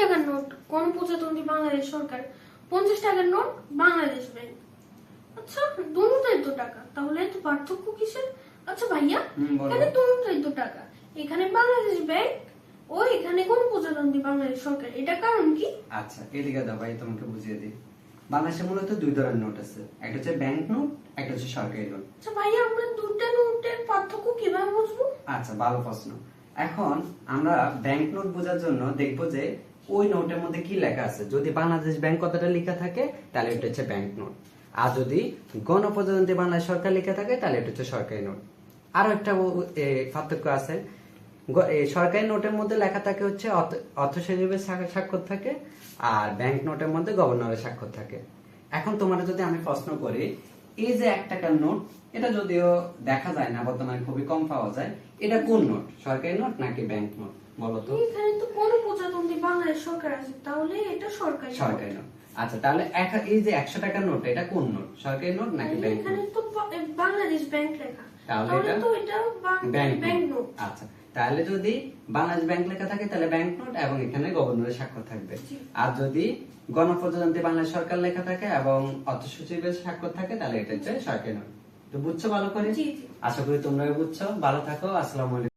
টাকার নোট গণপ্রজাতন্ত্রী বাংলাদেশ সরকার? পঞ্চাশ টাকার নোট বাংলাদেশ ব্যাংক। আচ্ছা দুটাই তো টাকা। তাহলে এত পার্থক্য কিসের? আচ্ছা ভাইয়া এখানে দুটাই তো টাকা। এখানে বাংলাদেশ ব্যাংক ও এখানে গণপ্রজাতন্ত্রী বাংলাদেশ সরকার? এটা কারণ কি? আচ্ছা এদিকে দাও ভাই তোমাকে বুঝিয়ে দিই। বাংলাদেশে মূলত দুই ধরনের নোট আছে। একটা হচ্ছে ব্যাংক নোট একটা হচ্ছে সরকারি নোট। আচ্ছা ভাইয়া আমরা দুটা নোটের পার্থক্য কীভাবে বুঝব? আচ্ছা ভালো প্রশ্ন। এখন আমরা ব্যাংক নোট বোঝার জন্য দেখব যে ওই নোটের মধ্যে কি লেখা আছে? যদি বাংলাদেশ ব্যাংক কথাটা লেখা থাকে, তাহলে এটা হচ্ছে ব্যাংক নোট আর যদি গণপ্রজাতন্ত্রী বাংলাদেশ সরকার লেখা থাকে, তাহলে এটা হচ্ছে সরকারি নোট আরও একটা পার্থক্য আছে। সরকারি নোটের মধ্যে লেখা থাকে হচ্ছে অর্থ- সচিবের স্বাক্ষর থাকে, আর ব্যাংক নোটের মধ্যে গভর্নরের স্বাক্ষর থাকে। এখন তোমার যদি আমি প্রশ্ন করি, এই যে এক টাকার নোট এটা যদিও দেখা যায় না, বর্তমানে খুবই কম পাওয়া যায়, এটা কোন নোট সরকারি নোট নাকি ব্যাংক নোট বলো তো এখানে তো গণপ্রজাতন্ত্রী বাংলাদেশ সরকার আছে তাহলে এটা সরকারি নোট। সরকারি নোট। আচ্ছা তাহলে এক- এই যে একশো টাকার নোট এটা কোন নোট? সরকারি নোট নাকি ব্যাংক এখানে তো বাংলাদেশ ব্যাংক লেখা। তাহলে তাহলে তো এটা ব্যাংক ব্যাংক নোট। নোট। আচ্ছা তাহলে যদি বাংলাদেশ ব্যাংক লেখা থাকে তাহলে ব্যাংক নোট এবং এখানে গভর্নরের স্বাক্ষর থাকবে। আর যদি গণপ্রজাতন্ত্রী বাংলাদেশ সরকার লেখা থাকে এবং অর্থ সচিবের স্বাক্ষর থাকে তাহলে এটা হচ্ছে সরকারি নোট। তো বুঝছ ভালো করে? আশা করি তোমরা বুঝছ। ভালো থাকো আসসালামু আলাইকুম।